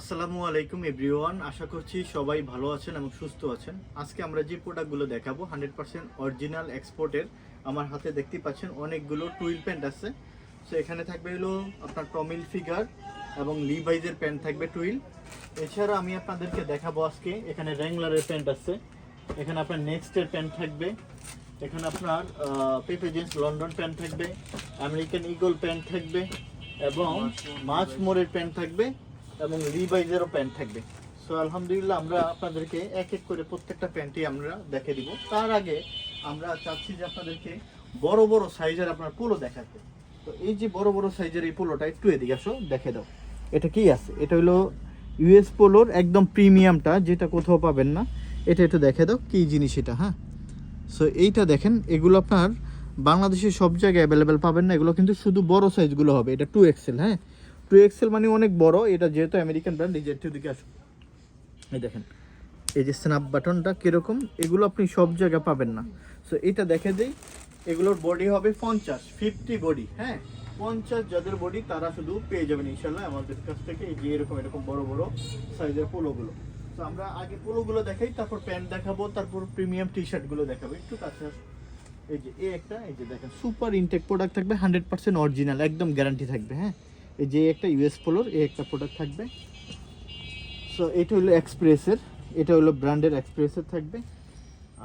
আসসালামু আলাইকুম এভরিওয়ান আশা করছি সবাই ভালো আছেন এবং সুস্থ আছেন। আজকে আমরা যে প্রোডাক্টগুলো দেখাবো হান্ড্রেড পার্সেন্ট অরিজিনাল এক্সপোর্টের আমার হাতে দেখতে পাচ্ছেন অনেকগুলো টুইল প্যান্ট আছে। সো এখানে থাকবে হলো আপনার টমিল ফিগার এবং লিভাইজের প্যান্ট থাকবে টুইল এছাড়া আমি আপনাদেরকে দেখাবো আজকে এখানে র্যাংলারের প্যান্ট আছে। এখানে আপনার নেক্সটের প্যান্ট থাকবে। এখানে আপনার পেপে জিন্স লন্ডন প্যান্ট থাকবে আমেরিকান ইগল প্যান্ট থাকবে এবং মাছ মোড়ের প্যান্ট থাকবে। এবং রিভাইজেরও প্যান্ট থাকবে। সো আলহামদুলিল্লাহ আমরা আপনাদেরকে এক এক করে প্রত্যেকটা প্যান্টই আমরা দেখে দিব। তার আগে আমরা চাচ্ছি যে আপনাদেরকে বড় বড় সাইজের আপনার পোলো দেখাতে। তো এই যে বড় বড় সাইজের এই পোলোটা একটু এদিকে আসো, দেখে দাও। এটা কি আছে? এটা হলো ইউএস পোলোর একদম প্রিমিয়ামটা, যেটা কোথাও পাবেন না। এটা একটু দেখে দাও, কি জিনিস এটা হ্যাঁ? সো এইটা দেখেন, এগুলো আপনার বাংলাদেশের সব জায়গায় অ্যাভেলেবেল পাবেন না। এগুলো কিন্তু শুধু বড় সাইজগুলো হবে। এটা টু এক্সেল হ্যাঁ? টু এক্সেল মানে অনেক বড়, এটা যেহেতু আমেরিকান ব্র্যান্ড এই যে দিকে আসুন। এই দেখেন, এই যে স্ন্যাপ বাটনটা কীরকম, এগুলো আপনি সব জায়গায় পাবেন না। সো এটা দেখে দিই, এগুলোর বডি হবে পঞ্চাশ ফিফটি বডি হ্যাঁ? পঞ্চাশ যাদের বডি তারা শুধু পেয়ে যাবেন ইনশাল্লাহ আমাদের কাছ থেকে, এই যে এরকম এরকম বড় বড় সাইজের পোলোগুলো। তো আমরা আগে পোলোগুলো দেখাই, তারপর প্যান্ট দেখাবো, তারপর প্রিমিয়াম টি শার্টগুলো দেখাবো। একটু কাছে এই যে, এই একটা, এই যে দেখেন সুপার ইনটেক প্রোডাক্ট থাকবে হান্ড্রেড পার্সেন্ট অরিজিনাল একদম গ্যারান্টি থাকবে হ্যাঁ? এই যে একটা ইউএস পোলোর এই একটা প্রোডাক্ট থাকবে। সো এটা হলো এক্সপ্রেসের এটা হলো ব্র্যান্ডের এক্সপ্রেসের থাকবে।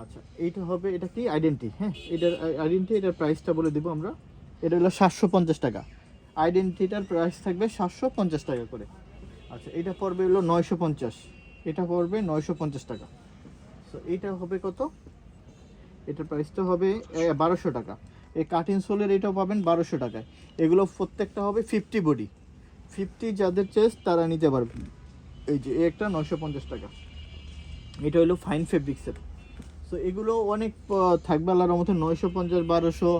আচ্ছা এইটা হবে, এটা কি? আইডেন্টি হ্যাঁ? এটার আইডেন্টি এটার প্রাইসটা বলে দেবো আমরা। এটা হলো সাতশো পঞ্চাশ টাকা। আইডেন্টিটার প্রাইস থাকবে সাতশো পঞ্চাশ টাকা করে। আচ্ছা এটা পড়বে হলো নয়শো পঞ্চাশ। এটা পড়বে নয়শো পঞ্চাশ টাকা। সো এইটা হবে কত? এটার প্রাইসটা হবে বারোশো টাকা। এই কাটিং সোলের এটাও পাবেন বারোশো টাকায়। এগুলো প্রত্যেকটা হবে ফিফটি বডি ফিফটি যাদের চেস্ট তারা নিতে পারবেন এই যে একটা নশো পঞ্চাশ টাকা। এটা হলো ফাইন ফেব্রিক্সের সো এগুলো অনেক থাকবে আল্লাহর মধ্যে নয়শো পঞ্চাশ, বারোশো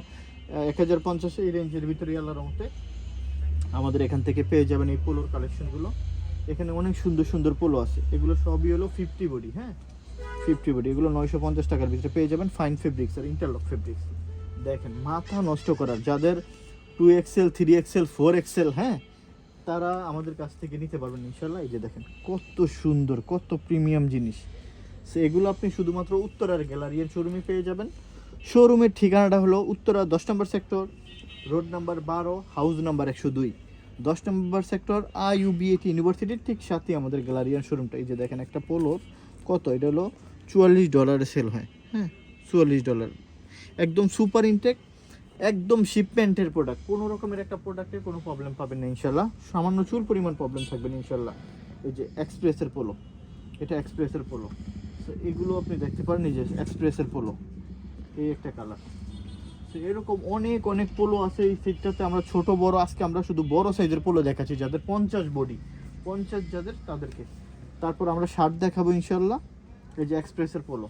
এক হাজার পঞ্চাশ, এই রেঞ্জের ভিতরে আল্লাহর মধ্যে আমাদের এখান থেকে পেয়ে যাবেন এই পোলোর কালেকশনগুলো এখানে অনেক সুন্দর সুন্দর পোলো আছে। এগুলো সবই হলো ফিফটি বডি হ্যাঁ? ফিফটি বডি এগুলো নয়শো পঞ্চাশ টাকার ভিতরে পেয়ে যাবেন ফাইন ফেব্রিক্স আর ইন্টারলক ফেব্রিক্স দেখেন, মাথা নষ্ট করার, যাদের two XL three XL four XL হ্যাঁ তারা আমাদের কাছ থেকে নিতে পারবেন ইনশাল্লাহ এই যে দেখেন, কত সুন্দর, কত প্রিমিয়াম জিনিস। সে, এগুলো আপনি শুধুমাত্র উত্তরার গ্যালারিয়ার শোরুমে পেয়ে যাবেন। শোরুমের ঠিকানাটা হলো উত্তরা দশ নম্বর সেক্টর রোড নাম্বার বারো হাউস নাম্বার একশো দুই। দশ নম্বর সেক্টর আই ইউবিএটি ইউনিভার্সিটির ঠিক সাথে আমাদের গ্যালারিয়ান শোরুমটা এই যে দেখেন, একটা পোলোর কত? এটা হলো চুয়াল্লিশ ডলারে সেল হয় হ্যাঁ চুয়াল্লিশ ডলার একদম সুপার ইনটেক, একদম শিপমেন্টের প্রোডাক্ট কোনো রকমের একটা প্রোডাক্টের কোনো প্রবলেম পাবেন না ইনশাল্লাহ সামান্য চুল পরিমাণ প্রবলেম থাকবে না ইনশাল্লাহ এই যে এক্সপ্রেসের পোলো এটা এক্সপ্রেসের পোলো তো এগুলো আপনি দেখতে পারেন, এই যে এক্সপ্রেসের পোলো এই একটা কালার তো এরকম অনেক অনেক পোলো আছে এই সেটটাতে আমরা ছোট, বড়, আজকে আমরা শুধু বড় সাইজের পোলো দেখাচ্ছি, যাদের পঞ্চাশ বডি পঞ্চাশ যাদের, তাদেরকে। তারপর আমরা শার্ট দেখাবো ইনশাল্লাহ এই যে এক্সপ্রেসের পোলো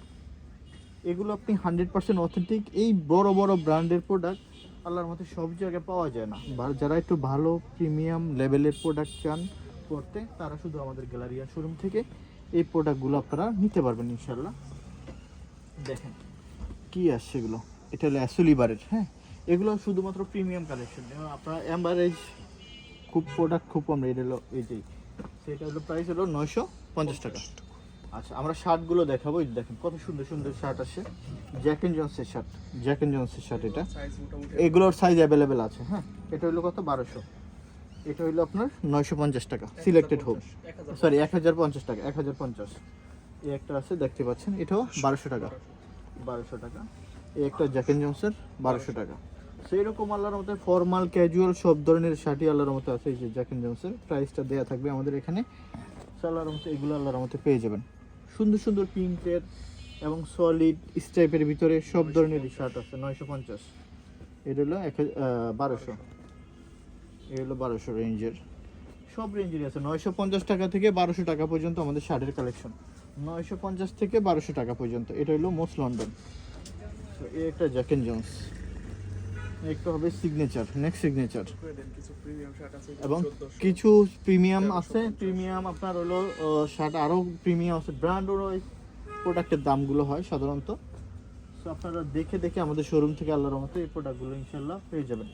এগুলো আপনি হান্ড্রেড পার্সেন্ট অথেন্টিক এই বড় বড় ব্র্যান্ডের প্রোডাক্ট আল্লাহর মতো সব জায়গায় পাওয়া যায় না। যারা একটু ভালো প্রিমিয়াম লেভেলের প্রোডাক্ট চান করতে, তারা শুধু আমাদের গ্যালারিয়া শোরুম থেকে এই প্রোডাক্টগুলো আপনারা নিতে পারবেন ইনশাল্লাহ দেখেন কি আসছে এগুলো। এটা হলো অ্যাসুলিবারের হ্যাঁ? এগুলো শুধুমাত্র প্রিমিয়াম কালেকশন আপনারা অ্যাম্বারেজ খুব প্রোডাক্ট খুব কম রেট হলো এই যে, সেটা হলো প্রাইস হলো নয়শো পঞ্চাশ টাকা। আচ্ছা আমরা শার্টগুলো দেখাবো। এই দেখেন, কত সুন্দর সুন্দর শার্ট আসে। জ্যাক এন্ড জন্সের শার্ট। জ্যাক এন্ড জন্সের শার্ট এটা। এগুলোর সাইজ অ্যাভেলেবেল আছে হ্যাঁ? এটা হলো কত? বারোশো। এটা হলো আপনার নয়শো পঞ্চাশ টাকা সিলেক্টেড হোক সরি এক হাজার পঞ্চাশ টাকা, এক হাজার পঞ্চাশ। এই একটা আছে, দেখতে পাচ্ছেন, এটাও বারোশো টাকা। বারোশো টাকা। এই একটা জ্যাক এন্ড জন্সের বারোশো টাকা। সেই রকম আল্লাহর মতো ফর্মাল ক্যাজুয়াল সব ধরনের শার্টই আল্লাহর মতো আছে। এই যে জ্যাক এন্ড জন্সের প্রাইসটা দেওয়া থাকবে আমাদের এখানে। আল্লাহর মতো এগুলো আল্লাহর মতো পেয়ে যাবেন। সুন্দর সুন্দর প্রিন্টের এবং সলিড স্টাইপের ভিতরে সব ধরনের শার্ট আছে, নয়শো পঞ্চাশ। এটা হলো এক বারোশো। এ হলো বারোশো রেঞ্জের সব রেঞ্জেরই আছে। নয়শো পঞ্চাশ টাকা থেকে বারোশো টাকা পর্যন্ত আমাদের শার্টের কালেকশন নয়শো পঞ্চাশ থেকে বারোশো টাকা পর্যন্ত। এটা হলো মোস্ট লন্ডন তো এই একটা জ্যাকেন জন্স একটা হবে সিগনেচার নেক্সট সিগনেচার এবং কিছু প্রিমিয়াম আছে প্রিমিয়াম আপনার হলো শার্ট আরও প্রিমিয়াম আছে ব্র্যান্ড ওই প্রোডাক্টের দামগুলো হয় সাধারণত। সো আপনারা দেখে দেখে আমাদের শোরুম থেকে আল্লাহর মতো এই প্রোডাক্টগুলো ইনশাল্লাহ পেয়ে যাবেন।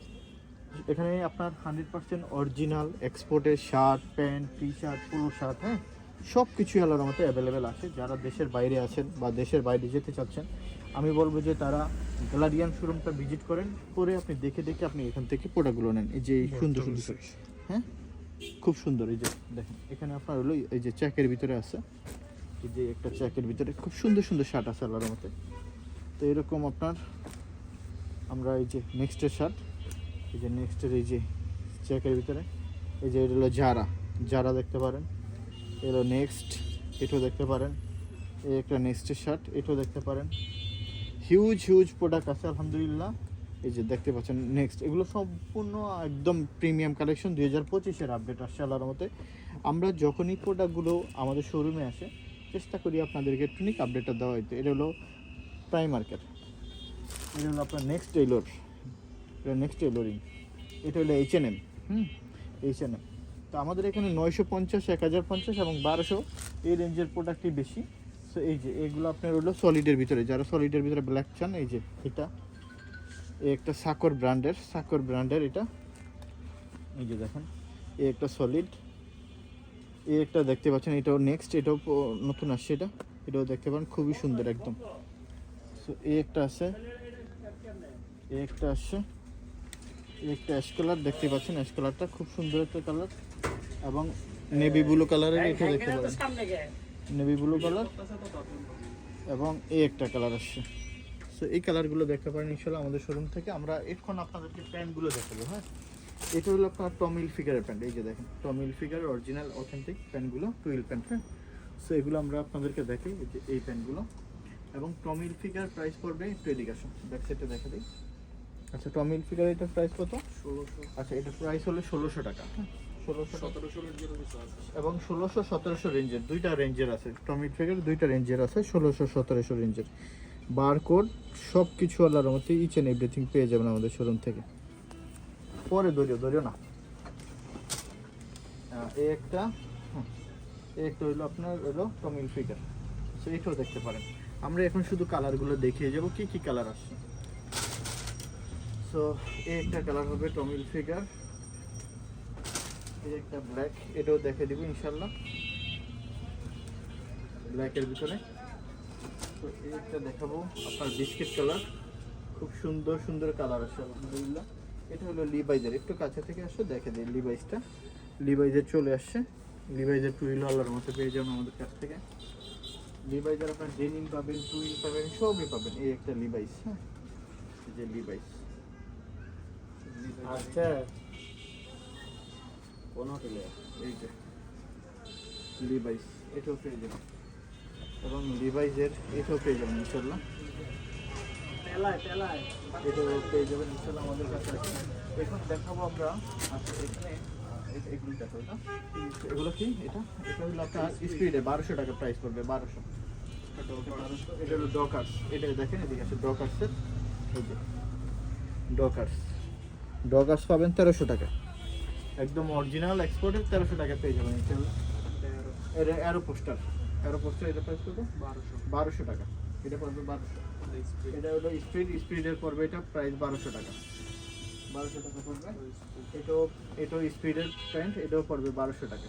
এখানে আপনার হান্ড্রেড পার্সেন্ট অরিজিনাল এক্সপোর্টের shirt pant T shirt polo shirt হ্যাঁ? সব কিছুই আলাদা মতো অ্যাভেলেবেল আছে। যারা দেশের বাইরে আছেন বা দেশের বাইরে যেতে চাচ্ছেন আমি বলব যে তারা গ্যালারিয়ান শোরুমটা ভিজিট করেন করে আপনি দেখে দেখে আপনি এখান থেকে প্রোডাক্টগুলো নেন। এই যে সুন্দর সুন্দর হ্যাঁ? খুব সুন্দর এই যে দেখেন এখানে আপনার হলো এই যে চ্যাকের ভিতরে আছে। এই যে একটা চ্যাকের ভিতরে খুব সুন্দর সুন্দর শার্ট আছে আল্লাহর মতে তো এরকম আপনার আমরা এই যে নেক্সটের শার্ট এই যে নেক্সটের এই যে চ্যাকের ভিতরে এই যে এটা হলো জারা জারা দেখতে পারেন। এলো নেক্সট এটাও দেখতে পারেন। এই একটা নেক্সটের শার্ট এটাও দেখতে পারেন। হিউজ হিউজ প্রোডাক্ট আছে, আলহামদুলিল্লাহ। এই যে দেখতে পাচ্ছেন নেক্সট এগুলো সম্পূর্ণ একদম প্রিমিয়াম কালেকশন দুই হাজার পঁচিশের আপডেট আসছে আল্লাহর মতে আমরা যখনই প্রোডাক্টগুলো আমাদের শোরুমে আসে, চেষ্টা করি আপনাদেরকে টুনিক আপডেটটা দেওয়া হইতে। এটা হলো প্রাইমার্কের এটা হলো আপনার নেক্সট টেইলর এটা নেক্সট টেইলরিং এটা হলো এইচ এন এম হুম এইচ এন এম তো আমাদের এখানে নয়শো পঞ্চাশ, এক হাজার পঞ্চাশ এবং বারোশো এই রেঞ্জের প্রোডাক্টই বেশি। সো এই যে, এগুলো আপনার হলো সলিডের ভিতরে। যারা সলিডের ভিতরে ব্ল্যাক চান, এই যে এটা। এই একটা সাকর ব্র্যান্ডের সাকর ব্র্যান্ডের এটা। এই যে দেখেন এই একটা সলিড এই একটা দেখতে পাচ্ছেন, এটাও নেক্সট এটাও নতুন আসছে এটা। এটাও দেখতে পারেন, খুবই সুন্দর একদম। সো এই একটা আছে। এই একটা আসছে। এই একটা অ্যাশ কালার দেখতে পাচ্ছেন অ্যাশ কালারটা খুব সুন্দর একটা কালার এবং নেভি ব্লু কালারের এটা দেখতে পারেন। নেভি ব্লু কালার এবং এই একটা কালার আসছে। সো এই কালারগুলো দেখতে পারেন ইনশাল্লাহ আমাদের শোরুম থেকে। আমরা এখন আপনাদেরকে প্যান্টগুলো দেখাবো হ্যাঁ? এটা হলো আপনার টমিল ফিগারের প্যান্ট এই যে দেখেন টমিল ফিগার অরিজিনাল অথেন্টিক প্যান্টগুলো টুইল প্যান্ট হ্যাঁ? সো এগুলো আমরা আপনাদেরকে দেখাই এই যে এই প্যান্টগুলো। এবং টমিল ফিগার প্রাইস পড়বে একটু এদিকে আসুন ব্যাক দেখা দিই। আচ্ছা টমিল ফিগার এটার প্রাইস কত? ষোলোশো। আচ্ছা এটার প্রাইস হলো ষোলোশো টাকা হ্যাঁ? এবং ষোলোশো সতেরোশো রেঞ্জের দুইটা রেঞ্জের আছে। টমিট ফিগার দুইটা রেঞ্জের আছে ষোলোশো সতেরোশো রেঞ্জের। বারকোড সব কিছু আল্লাহর মধ্যে ইচ অ্যান্ড এভরিথিং পেয়ে যাবেন আমাদের শোরুম থেকে। পরে দরিও দরিও না। এই একটা একটা হইল আপনার হলো টমিল ফিগার সো এটাও দেখতে পারেন। আমরা এখন শুধু কালারগুলো দেখিয়ে যাব কি কি কালার আসছে। সো এই একটা কালার হবে টমিল ফিগার এই একটা ব্ল্যাক এটাও দেখে দিব ইনশাল্লাহ। ব্ল্যাকের ভিতরে। তো এই একটা দেখাবো আপনার বিস্কিট কালার খুব সুন্দর সুন্দর কালার আছে আলহামদুলিল্লাহ। এটা হলো লিভাইজের একটু কাছে থেকে আসে, দেখে দিই লিভাইজটা লিভাইজের চলে আসছে। লিভাইজের টুইল আল্লাহর মতো পেয়ে যাবেন আমাদের কাছ থেকে। লিভাইজের আপনার ডেনিম পাবেন টুইল পাবেন, সবই পাবেন। এই একটা লিভাইস হ্যাঁ? যে লিভাইস আচ্ছা। কোন হোটেলে এই যে লিভাইস এটাও পেয়ে যাবেন। এবং লিভাইসের এটাও পেয়ে যাবেন ইনশাল্লাহ এটাও পেয়ে যাবেন ইনশাল্লাহ আমাদের কাছে। আছে এখন দেখাবো আমরা আচ্ছা এখানে এগুলো দেখো এটা। এগুলো কি? এটা? এটা হলো আপনার স্পিডে বারোশো টাকা প্রাইস পড়বে বারোশো। এটা হলো ডকার্স এটা দেখেন এদিকে আছে ডকার্সের এই যে ডকার্স ডকার্স পাবেন তেরোশো টাকা। একদম অরিজিনাল এক্সপোর্টের তেরোশো টাকা পেয়ে যাবেন এটা অ্যারো পোস্টার অ্যারো পোস্টার এটা প্রাইস কত? বারোশো। বারোশো টাকা। এটা পড়বে বারোশো। এটা হলো স্পিড স্পিডের পড়বে এটা প্রাইস বারোশো টাকা। বারোশো টাকা পড়বে? এটাও এটাও স্পিডের প্যান্ট এটাও পড়বে বারোশো টাকা।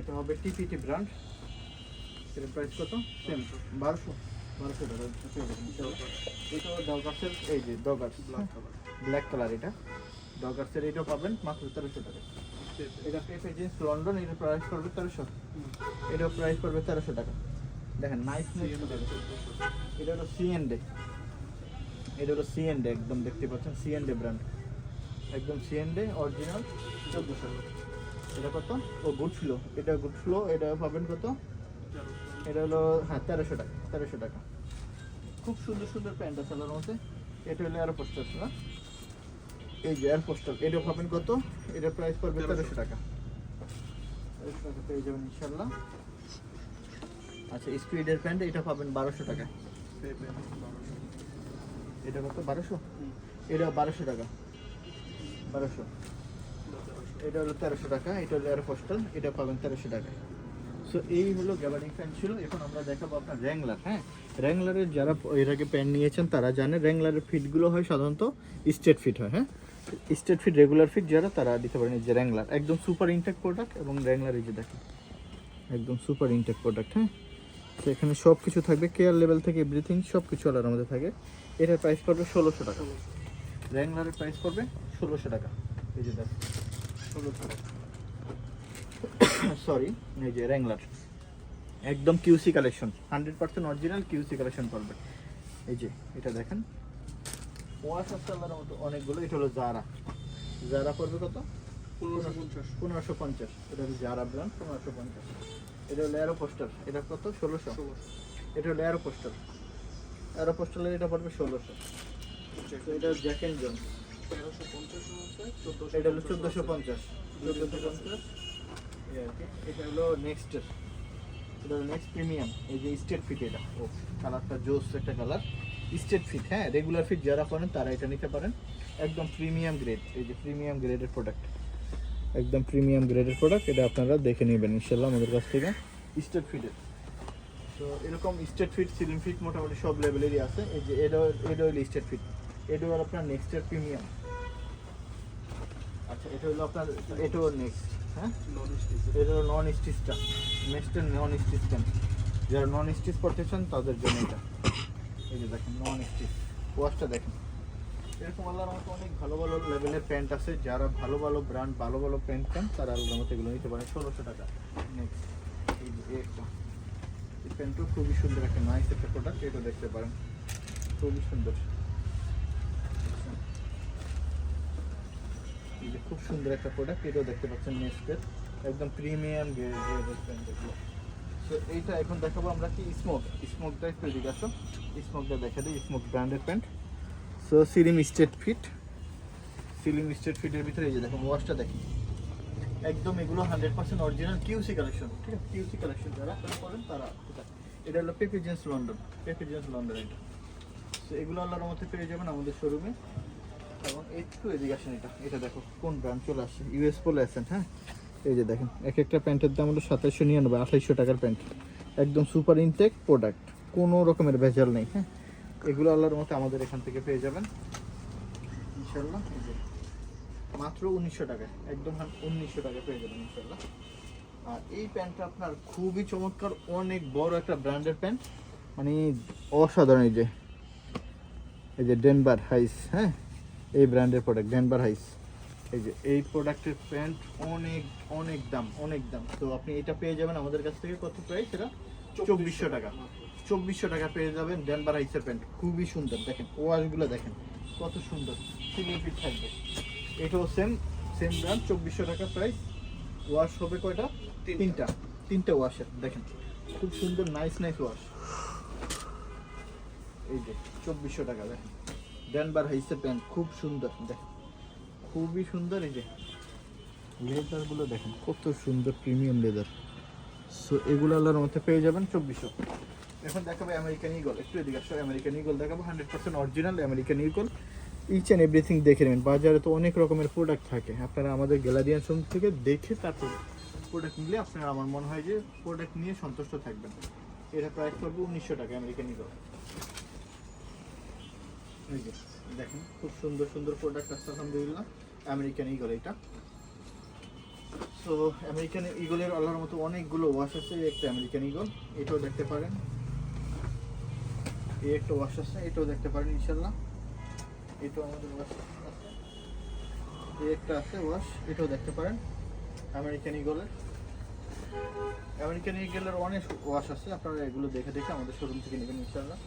এটা হবে টিপিটি ব্র্যান্ড এটার প্রাইস কত? সেম বারোশো। বারোশো। টাকা। এটাও ডগার্সের এই যে ডগার্স ব্ল্যাক কালার এটা। ডগার্সের এটাও পাবেন মাত্র তেরোশো টাকা। এটা পেপে জিন্স লন্ডন এটার প্রাইস পড়বে তেরোশো। এটাও প্রাইস পড়বে তেরোশো টাকা। দেখেন নাইস এটা হলো সি এন্ড এটা হলো সি এন্ড একদম দেখতে পাচ্ছেন সি এন্ড ব্র্যান্ড একদম সি এন্ড অরিজিনাল চোদ্দোশো। এটা কত? ও গুড ফ্লো এটা গুড ফ্লো এটা পাবেন কত? এটা হলো হ্যাঁ তেরোশো টাকা তেরোশো টাকা। খুব সুন্দর সুন্দর প্যান্ট আছে মধ্যে। এটা হলো এয়ার পোস্টার না? এই যে এয়ার পোস্টার এটা পাবেন কত? এটার প্রাইস পড়বে তেরোশো। টাকা। পেয়ে যাবেন ইনশাল্লাহ আচ্ছা স্পিডের প্যান্ট এটা পাবেন বারোশো টাকা। এটা কত? বারোশো? এটা বারোশো টাকা। বারোশো। এটা হলো তেরোশো টাকা এটা হলো এয়ার পোস্টাল এটা পাবেন তেরোশো টাকা। সো এই হলো গ্যাবার্ডিং ফ্যান ছিল। এখন আমরা দেখাবো আপনার র্যাংলার হ্যাঁ? র্যাংলারের যারা এর আগে প্যান্ট নিয়েছেন তারা জানে র্যাংলারের ফিটগুলো হয় সাধারণত স্ট্রেট ফিট হয় হ্যাঁ? স্টেট ফিট রেগুলার ফিট যারা, তারা দিতে পারেন এই যে র্যাংলার একদম সুপার ইনটেক প্রোডাক্ট এবং র্যাংলার এই যে দেখেন। একদম সুপার ইনটেক প্রোডাক্ট হ্যাঁ? তো এখানে সব কিছু থাকবে কেয়ার লেভেল থেকে এভরিথিং সব কিছু আলার আমাদের থাকে। এটার প্রাইস পড়বে ষোলোশো টাকা। র্যাংলারের প্রাইস পড়বে ষোলোশো টাকা। এই যে দেখেন, ষোলোশো টাকা। সরি এই যে র্যাংলার একদম QC collection hundred percent original QC collection পারবে এই যে, এটা দেখেন। ওয়াশ আল্লাহর মতো অনেকগুলো এটা হলো জারা জারা পড়বে কত পনেরোশো পঞ্চাশ। পঞ্চাশ। এটা হলো জারা ব্র্যান্ড পনেরোশো পঞ্চাশ। এটা হলো অ্যারো পোস্টার এটা কত? ষোলোশো। এটা হলো অ্যারো পোস্টার অ্যারো পোস্টারের এটা পড়বে ষোলোশো। এটা জ্যাক অ্যান্ড জোন এটা হলো চোদ্দোশো পঞ্চাশ। চোদ্দোশো পঞ্চাশ। এটা হলো নেক্সটের এটা হলো নেক্সট প্রিমিয়াম এই যে স্টেট ফিট এটা। ও কালারটা জোস একটা কালার স্টেট ফিট হ্যাঁ রেগুলার ফিট যারা করেন তারা এটা নিতে পারেন। একদম প্রিমিয়াম গ্রেড এই যে প্রিমিয়াম গ্রেডের প্রোডাক্ট একদম প্রিমিয়াম গ্রেডের প্রোডাক্ট এটা আপনারা দেখে নেবেন ইনশাল্লাহ আমাদের কাছ থেকে। স্টেট ফিটের তো এরকম স্টেট ফিট সিলিং ফিট মোটামুটি সব লেভেলেরই আছে। এই যে এটা এটা হলো স্টেট ফিট এটা হলো আপনার নেক্সটের প্রিমিয়াম আচ্ছা এটা হলো আপনার এটাও নেক্সট হ্যাঁ? এটা হলো নন স্টিচটা নেক্সটের নন স্টিচ যারা নন স্টিচ পড়তে চান তাদের জন্য এটা। এই যে দেখেন নন স্টিচ ওয়াশটা দেখেন। এরকম আল্লাহর মতো অনেক ভালো ভালো লেভেলের প্যান্ট আছে। যারা ভালো ভালো ব্র্যান্ড ভালো ভালো প্যান্ট চান, তারা আল্লাহর মতো এগুলো নিতে পারেন। ষোলোশো টাকা। নেক্সট এই যে খুবই সুন্দর একটা নাইস একটা প্রোডাক্ট এটা দেখতে পারেন। খুবই সুন্দর। এই যে খুব সুন্দর একটা প্রোডাক্ট এটাও দেখতে পাচ্ছেন নেক্সটের একদম প্রিমিয়াম প্যান্ট এগুলো তো এইটা এখন দেখাবো আমরা কি স্মোক স্মোকটা একটু এদিকে আসো স্মোকটা দেখা দিই স্মোক ব্র্যান্ডের pant so slim straight fit slim straight ফিটের ভিতরে এই যে দেখুন ওয়াশটা দেখুন একদম এগুলো hundred percent original QC collection ঠিক আছে? কিউসি কালেকশন যারা করেন তারা এটা হলো Pepe Jeans London Pepe Jeans London এটা। তো এগুলো আল্লাহর মধ্যে পেয়ে যাবেন আমাদের শোরুমে এবং একটু এদিকে আসেন এটা। এটা দেখো, কোন ব্র্যান্ড চলে আসছে? ইউএস পোলো অ্যাসেন্ট হ্যাঁ? এই যে দেখেন, এক একটা প্যান্টের দাম হলো সাতাশশো নিরানব্বই, আঠাইশশো টাকার প্যান্ট। একদম সুপার ইনটেক প্রোডাক্ট, কোনো রকমের ভেজাল নেই। হ্যাঁ এগুলো আল্লাহর মতো আমাদের এখান থেকে পেয়ে যাবেন। ইনশাল্লাহ মাত্র উনিশশো টাকায়, একদম উনিশশো টাকা পেয়ে যাবেন ইনশাল্লাহ আর এই প্যান্টটা আপনার খুবই চমৎকার, অনেক বড় একটা ব্র্যান্ডের প্যান্ট। মানে অসাধারণ এই যে এই যে ডেনবার হাইস হ্যাঁ এই ব্র্যান্ডের প্রোডাক্ট ডেনবার হাইস এই যে এই প্রোডাক্টের প্যান্ট অনেক অনেক দাম অনেক দাম। তো আপনি এটা পেয়ে যাবেন আমাদের কাছ থেকে কত প্রাইস এটা? চব্বিশশো টাকা। চব্বিশশো টাকা পেয়ে যাবেন ডেনবার হাইসের প্যান্ট। খুবই সুন্দর দেখেন ওয়াশগুলো দেখেন কত সুন্দর সিলিং ফিট থাকবে। এটাও সেম সেম ব্র্যান্ড চব্বিশশো টাকা প্রাইস ওয়াশ হবে কয়টা? তিনটা। তিনটা। ওয়াশের দেখেন খুব সুন্দর নাইস নাইস ওয়াশ এই যে চব্বিশশো টাকা দেখেন। ডেনবার হাইসের প্যান্ট খুব সুন্দর দেখেন। খুবই সুন্দর এই যে। লেদারগুলো দেখেন। কত সুন্দর প্রিমিয়াম লেদার। সো এগুলো আল্লাহর মধ্যে পেয়ে যাবেন চব্বিশশো। এখন দেখাবো আমেরিকান ইগল একটু এদিকে আসো আমেরিকান ইগল দেখাবো। Hundred percent original American Eagle each and everything দেখে নেবেন। বাজারে তো অনেক রকমের প্রোডাক্ট থাকে। আপনারা আমাদের গ্যালারিয়ান শোরুম থেকে দেখে তারপর প্রোডাক্ট নিলে আপনারা আমার মনে হয় যে প্রোডাক্ট নিয়ে সন্তুষ্ট থাকবেন। এটা প্রাইস পড়বে উনিশশো টাকা আমেরিকান ইগল এই যে। দেখেন, খুব সুন্দর সুন্দর প্রোডাক্ট আসছে আলহামদুলিল্লাহ। আমেরিকান ইগল এটা। সো আমেরিকান ইগলের আল্লাহর মতো অনেকগুলো ওয়াশ আছে একটা আমেরিকান ইগল এটাও দেখতে পারেন। এই একটা ওয়াশ আছে, এটাও দেখতে পারেন ইনশাল্লাহ এটাও আমাদের ওয়াশ আছে। এই একটা আছে ওয়াশ এটাও দেখতে পারেন আমেরিকান ইগলের আমেরিকান ইগলের অনেক ওয়াশ আছে, আপনারা এগুলো দেখে দেখে আমাদের শোরুম থেকে নেবেন ইনশাল্লাহ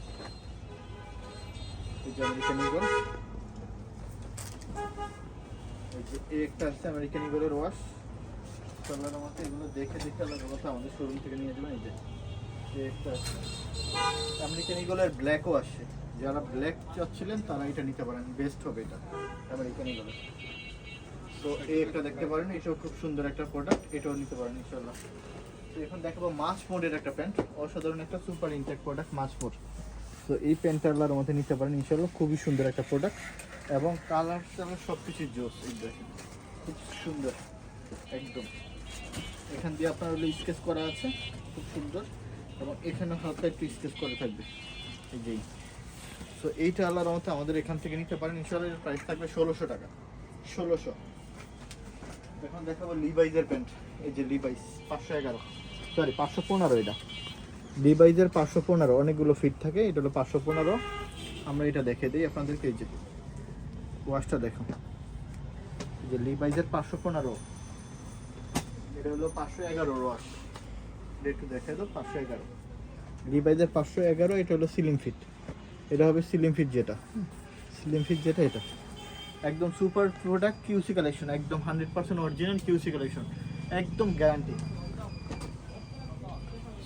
এই যে এই যে এই একটা আছে আমেরিকান ওয়াশ চলার মতো এগুলো দেখে দেখে আলাদা আমাদের শোরুম থেকে নিয়ে যাবেন, এই যে। একটা ইগলের ব্ল্যাকও আসে যারা ব্ল্যাক চাচ্ছিলেন, তারা এটা নিতে পারেন। বেস্ট হবে এটা, আমেরিকান ইগলের তো এই একটা দেখতে পারেন, এটাও খুব সুন্দর একটা প্রোডাক্ট এটাও নিতে পারেন ইনশাল্লাহ তো এখন দেখাবো মাছ মোডের একটা প্যান্ট অসাধারণ একটা সুপার ইনটেক প্রোডাক্ট মাছ মোড। তো এই প্যান্টটা আল্লাহর মধ্যে নিতে পারেন ইনশাল্লাহ খুবই সুন্দর একটা প্রোডাক্ট এবং কালার টালার সব কিছু জোস দেখেন। খুব সুন্দর, একদম। এখান দিয়ে আপনার হলো স্কেচ করা আছে, খুব সুন্দর। এবং এখানে হালকা একটু স্কেচ করে থাকবে। এই যেই তো এইটা আল্লাহর মধ্যে আমাদের এখান থেকে নিতে পারেন ইনশাল্লাহ প্রাইস থাকবে ষোলোশো টাকা। ষোলোশো। এখন দেখাবো লিভাইজের প্যান্ট এই যে লিভাইস পাঁচশো এগারো। সরি পাঁচশো পনেরো এটা। লিভাইজের পাঁচশো পনেরো, অনেকগুলো ফিট থাকে, এটা হলো পাঁচশো পনেরো। আমরা এটা দেখে দিই আপনাদেরকে, এই যে ওয়াশটা দেখুন। যে লিভাইজের পাঁচশো পনেরো, এটা হলো পাঁচশো এগারো ওয়াশ একটু দেখে দাও, পাঁচশো এগারো। লিভাইজের পাঁচশো এগারো, এটা হলো সিলিং ফিট এটা হবে সিলিং ফিট যেটা। সিলিং ফিট যেটা এটা। একদম সুপার প্রোডাক্ট কিউসি কালেকশন একদম hundred percent original QC collection একদম গ্যারান্টি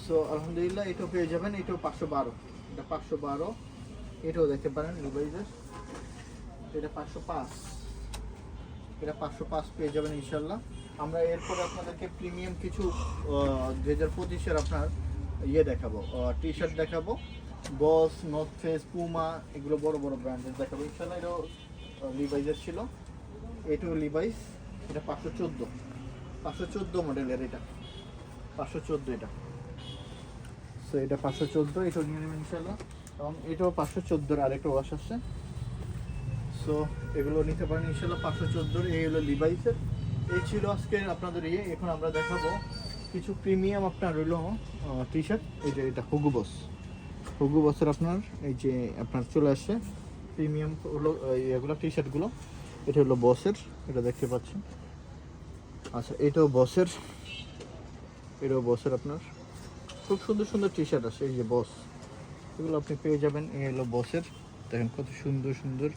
সো আলহামদুলিল্লাহ এটাও পেয়ে যাবেন, এটাও পাঁচশো বারো। এটা পাঁচশো বারো, এটাও দেখতে পারেন রিভাইজের এটা পাঁচশো পাঁচ। এটা পাঁচশো পাঁচ পেয়ে যাবেন ইনশাল্লাহ আমরা এরপরে আপনাদেরকে প্রিমিয়াম কিছু দু হাজার পঁচিশের আপনার ইয়ে দেখাবো টি শার্ট দেখাবো। বস নর্থ ফেস পুমা এগুলো বড় বড় ব্র্যান্ডের দেখাবো। ইনশাল্লাহ এটাও লিভাইজের ছিল। এটাও লিভাইস এটা পাঁচশো চোদ্দ। পাঁচশো চোদ্দ মডেলের এটা। পাঁচশো চোদ্দ এটা। সো এটা পাঁচশো চোদ্দ, এটাও নিয়ে নেবেন ইনশাল্লাহ এবং এটাও পাঁচশো চোদ্দোর আরেকটা ওয়াশ আসছে। সো এগুলো নিতে পারেন ইনশাল্লাহ পাঁচশো চোদ্দোর। এই হলো লিভাইসের এই ছিল আজকে আপনাদের ইয়ে। এখন আমরা দেখাবো কিছু প্রিমিয়াম আপনার রইল টি শার্ট এই যে এটা হুগু বস হুগু বসের আপনার, এই যে আপনার চলে আসছে প্রিমিয়াম হলো এগুলো টি শার্টগুলো এটা হলো বসের এটা দেখতে পাচ্ছেন। আচ্ছা এটাও বসের এটাও বসের আপনার। খুব সুন্দর সুন্দর টি শার্ট আছে এই যে বস এগুলো আপনি পেয়ে যাবেন এই হলো বসের দেখেন কত সুন্দর সুন্দর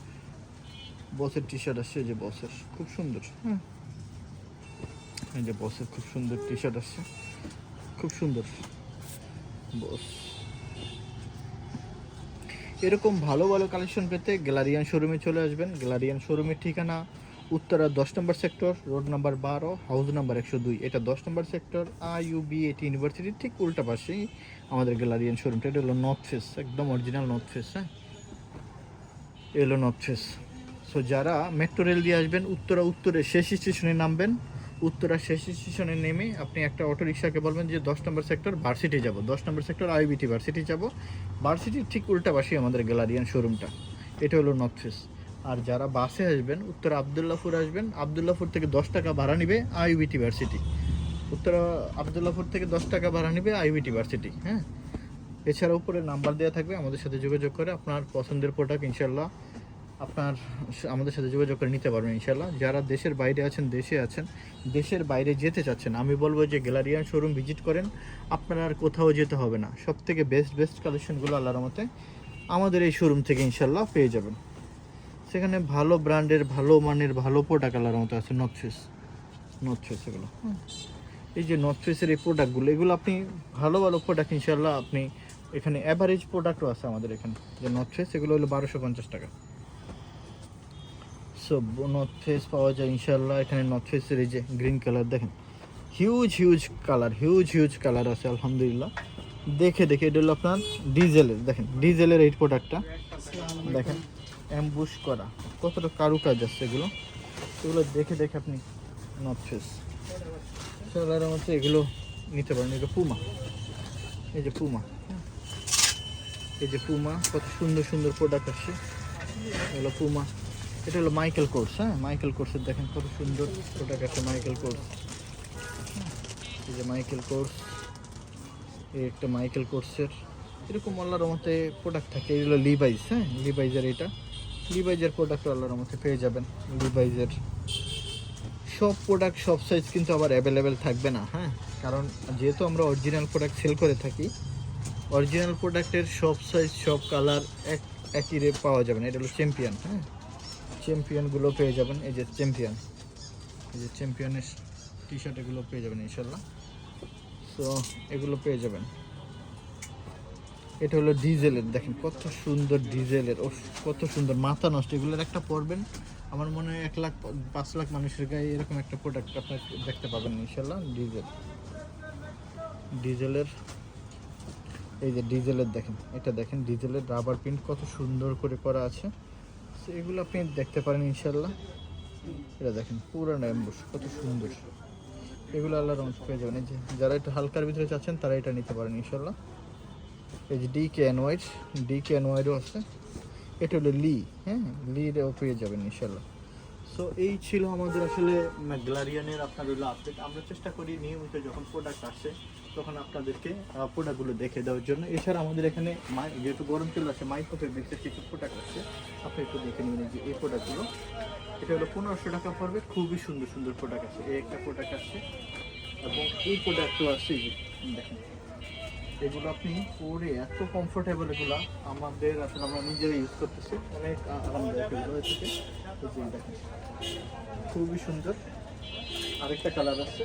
বসের টি শার্ট আসছে এই যে বসের খুব সুন্দর। হ্যাঁ এই যে বসের খুব সুন্দর টি শার্ট আসছে খুব সুন্দর। বস এরকম ভালো ভালো কালেকশন পেতে গ্যালারিয়ান শোরুমে চলে আসবেন। গ্যালারিয়ান শোরুমের ঠিকানা উত্তরা দশ নম্বর সেক্টর, রোড নাম্বার বারো, হাউস নাম্বার একশো দুই। এটা দশ নম্বর sector I U B AT ইউনিভার্সিটির ঠিক উল্টা পাশেই আমাদের গ্যালারিয়ান শোরুমটা এটা হলো নর্থ ফেস একদম অরিজিনাল নর্থ ফেস হ্যাঁ? এলো নর্থ ফেস সো যারা মেট্রো রেল দিয়ে আসবেন, উত্তরা উত্তরে শেষ স্টেশনে নামবেন। উত্তরা শেষ স্টেশনে নেমে আপনি একটা অটো রিক্সাকে বলবেন যে, দশ নম্বর সেক্টর ভার্সিটি যাব। দশ নম্বর সেক্টর আইবিটি ভার্সিটি যাব। ভার্সিটির ঠিক উল্টা পাশেই আমাদের গ্যালারিয়ান শোরুমটা এটা হলো নর্থ ফেস আর যারা বাসে আসবেন, উত্তর আবদুল্লাপুর আসবেন আবদুল্লাপুর থেকে দশ টাকা ভাড়া নিবে আইবিটি ভার্সিটি। উত্তর আবদুল্লাপুর থেকে দশ টাকা ভাড়া নিবে আইবিটি ভার্সিটি হ্যাঁ? এছাড়া উপরে নাম্বার দেওয়া থাকবে, আমাদের সাথে যোগাযোগ করে আপনার পছন্দের প্রোডাক্ট ইনশাল্লাহ আপনার আমাদের সাথে যোগাযোগ করে নিতে পারবেন ইনশাল্লাহ যারা দেশের বাইরে আছেন, দেশে আছেন, দেশের বাইরে যেতে চাচ্ছেন, আমি বলব যে গ্যালারিয়ান শোরুম ভিজিট করেন, আপনার আর কোথাও যেতে হবে না। সব থেকে বেস্ট বেস্ট কালেকশনগুলো আল্লাহর মতে আমাদের এই শোরুম থেকে ইনশাল্লাহ পেয়ে যাবেন। সেখানে ভালো ব্র্যান্ডের ভালো মানের ভালো প্রোডাক্ট আল্লাহর মতো আছে নর্থ ফেস নর্থ ফেস এগুলো। এই যে নর্থ ফেসের এই প্রোডাক্টগুলো এগুলো আপনি ভালো ভালো প্রোডাক্ট ইনশাল্লাহ আপনি এখানে অ্যাভারেজ প্রোডাক্টও আছে আমাদের এখানে। যে নর্থ ফেস এগুলো হলো বারোশো পঞ্চাশ টাকা। সো নর্থ ফেস পাওয়া যায় ইনশাল্লাহ এখানে নর্থ ফেসের এই যে গ্রিন কালার দেখেন। Huge huge colour huge huge colour আছে আলহামদুলিল্লাহ। দেখে দেখে এটা হলো আপনার ডিজেলের দেখেন ডিজেলের এই প্রোডাক্টটা দেখেন। অ্যাম্বুশ করা। কতটা কারুকাজ আছে এগুলো? এগুলো দেখে দেখে আপনি নর্থ ফেস মধ্যে এগুলো নিতে পারেন। এগুলো পুমা। এই যে পুমা। এই যে পুমা, কত সুন্দর সুন্দর প্রোডাক্ট আসছে। এগুলো পুমা। এটা হলো মাইকেল কোর্স হ্যাঁ? মাইকেল কোর্সের দেখেন কত সুন্দর প্রোডাক্ট আছে মাইকেল কোর্স এই যে মাইকেল কোর্স এই একটা মাইকেল কোর্সের এরকম আল্লাহর মতে প্রোডাক্ট থাকে। এগুলো লিভাইজ হ্যাঁ? লিভাইজের এটা। লিভাইজের প্রোডাক্ট আল্লাহর মতে পেয়ে যাবেন। লিভাইজের সব প্রোডাক্ট সব সাইজ কিন্তু আবার অ্যাভেলেবেল থাকবে না হ্যাঁ? কারণ যেহেতু আমরা অরিজিনাল প্রোডাক্ট সেল করে থাকি অরিজিনাল প্রোডাক্টের সব সাইজ সব কালার এক, একই রে পাওয়া যাবে না। এটা হলো চ্যাম্পিয়ন হ্যাঁ? চ্যাম্পিয়নগুলো পেয়ে যাবেন। এই যে চ্যাম্পিয়ন এই যে চ্যাম্পিয়নের টি শার্ট এগুলো পেয়ে যাবেন ইনশাল্লাহ সো এগুলো পেয়ে যাবেন। এটা হলো ডিজেলের, দেখেন কত সুন্দর ডিজেলের ও কত সুন্দর, মাথা নষ্ট, এগুলোর একটা পরবেন, আমার মনে হয় এক লাখ, পাঁচ লাখ মানুষের গায়ে এরকম একটা প্রোডাক্ট আপনার দেখতে পাবেন ইনশাল্লাহ, ডিজেল। ডিজেলের, এই যে ডিজেলের দেখেন, এটা দেখেন, ডিজেলের রাবার প্রিন্ট কত সুন্দর করে করা আছে এগুলো আপনি দেখতে পারেন ইনশাল্লাহ। এটা দেখেন পুরানো অ্যাম্বুশ কত সুন্দর। এগুলো আল্লাহর রহমত পেয়ে যাবেন, এই যে যারা একটু হালকার ভিতরে চাচ্ছেন, তারা এটা নিতে পারেন ইনশাল্লাহ। এই যে D K wide D K ওয়াইডও আছে। এটা হলো লি হ্যাঁ? লিরেও পেয়ে যাবেন ইনশাল্লাহ সো এই ছিল আমাদের আসলে গ্লারিয়ানের আপনার হলো আপডেট আমরা চেষ্টা করি নিয়মিত যখন প্রোডাক্ট আসে, তখন আপনাদেরকে প্রোডাক্টগুলো দেখে দেওয়ার জন্য। এছাড়া আমাদের এখানে মাই যেহেতু গরম চলে আসে মাইক্রোফের বেক্সের কিছু প্রোডাক্ট আছে। আপনি একটু দেখে নিন যে এই প্রোডাক্টগুলো এটা হলো পনেরোশো টাকা পড়বে খুবই সুন্দর সুন্দর প্রোডাক্ট আছে। এই একটা প্রোডাক্ট আছে। এবং এই প্রোডাক্টও আছে দেখেন। এগুলো আপনি পরে এত কমফোর্টেবল এগুলো আমাদের আসলে আমরা নিজেরা ইউজ করতেছি। অনেক আরামদায়ক হয়ে দেখেন, খুবই সুন্দর। আরেকটা কালার আছে।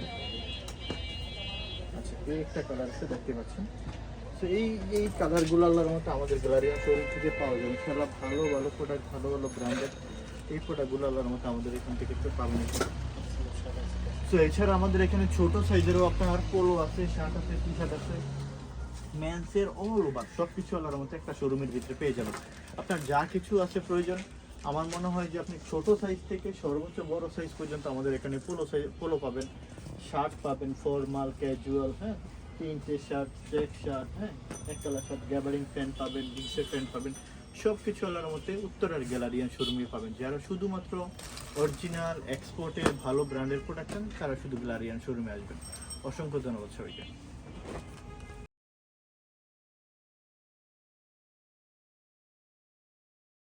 আচ্ছা এই একটা কালার আছে, দেখতে পাচ্ছেন। তো এই এই কালারগুলো আল্লাহর মতো আমাদের গ্যালারিয়া শোরুম থেকে পাওয়া যায়। ইনশাআল্লাহ ভালো ভালো প্রোডাক্ট ভালো ভালো ব্র্যান্ডের এই প্রোডাক্টগুলো আল্লাহর মতো আমাদের এখান থেকে একটু পাবেন। তো এছাড়া আমাদের এখানে ছোট সাইজেরও আপনার পোলো আছে শার্ট আছে টি শার্ট আছে। মেন্সের অল ওভার সব কিছু আল্লাহর মতো একটা শোরুমের ভিতরে পেয়ে যাবেন। আপনার যা কিছু আছে প্রয়োজন, আমার মনে হয় যে আপনি ছোট সাইজ থেকে সর্বোচ্চ বড় সাইজ পর্যন্ত আমাদের এখানে পোলো সাইজ পোলো পাবেন। শার্ট পাবেন ফর্মাল ক্যাজুয়াল হ্যাঁ? তিনটে শার্ট চেক শার্ট হ্যাঁ? এক কালার শার্ট গ্যাবারিং প্যান্ট পাবেন জিন্সের প্যান্ট পাবেন। সব কিছু আল্লাহর মধ্যে উত্তরের গ্যালারিয়ান শোরুমে পাবেন। যারা শুধুমাত্র অরিজিনাল এক্সপোর্টের ভালো ব্র্যান্ডের প্রোডাক্ট চান, তারা শুধু গ্যালারিয়ান শোরুমে আসবেন। অসংখ্য ধন্যবাদ সবাইকে।